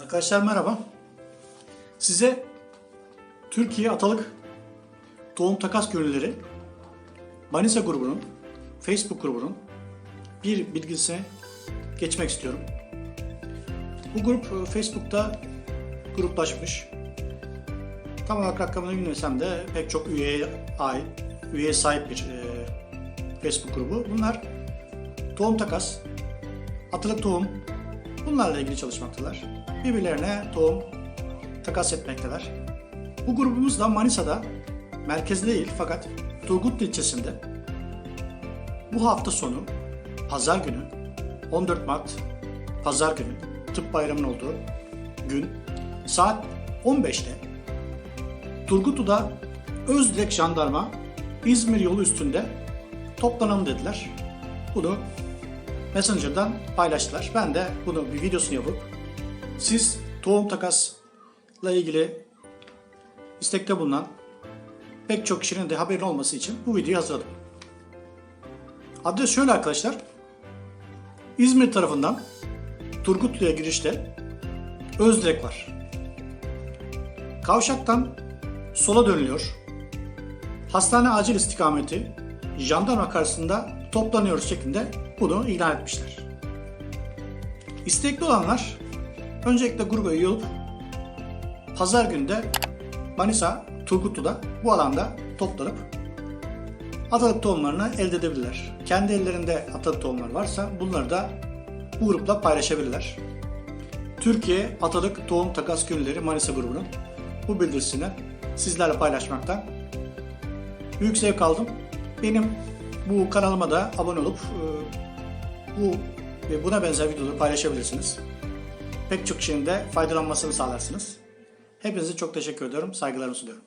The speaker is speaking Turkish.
Arkadaşlar merhaba. Size Türkiye Atalık Tohum Takas Gönülleri Manisa grubunun Facebook grubunun bir bilgisine geçmek istiyorum. Bu grup e, Facebook'ta gruplaşmış. Tam olarak rakamını bilmesem de pek çok üyeye ait, üyeye sahip bir e, Facebook grubu. Bunlar tohum takas, atılık tohum, bunlarla ilgili çalışmaktalar. Birbirlerine tohum takas etmekteler. Bu grubumuz da Manisa'da, merkezde değil fakat Turgutlu ilçesinde bu hafta sonu pazar günü 14 Mart pazar günü tıp bayramının olduğu gün saat 15'te Turgutlu'da Özdilek Jandarma İzmir yolu üstünde toplanalım dediler. Bunu Messenger'dan paylaştılar. Ben de bunu bir videosunu yapıp siz tohum takasla ilgili istekte bulunan pek çok kişinin de haberin olması için bu videoyu hazırladım. Adres şöyle arkadaşlar. İzmir tarafından Turgutlu'ya girişte Özdilek var. Kavşaktan sola dönülüyor. Hastane acil istikameti jandarma karşısında toplanıyoruz şeklinde bunu ilan etmişler. İstekli olanlar öncelikle gruba üye olup pazar günde Manisa Turgutlu'da bu alanda toplanıp atalık tohumlarını elde edebilirler. Kendi ellerinde atalık tohumlar varsa bunları da bu grupla paylaşabilirler. Türkiye Atalık Tohum Takas Günleri Manisa grubunun bu bildirisini sizlerle paylaşmaktan büyük zevk aldım. Benim bu kanalıma da abone olup e, bu ve buna benzer videoları paylaşabilirsiniz. Pek çok kişinin de faydalanmasını sağlarsınız. Hepinize çok teşekkür ediyorum. Saygılarımı sunuyorum.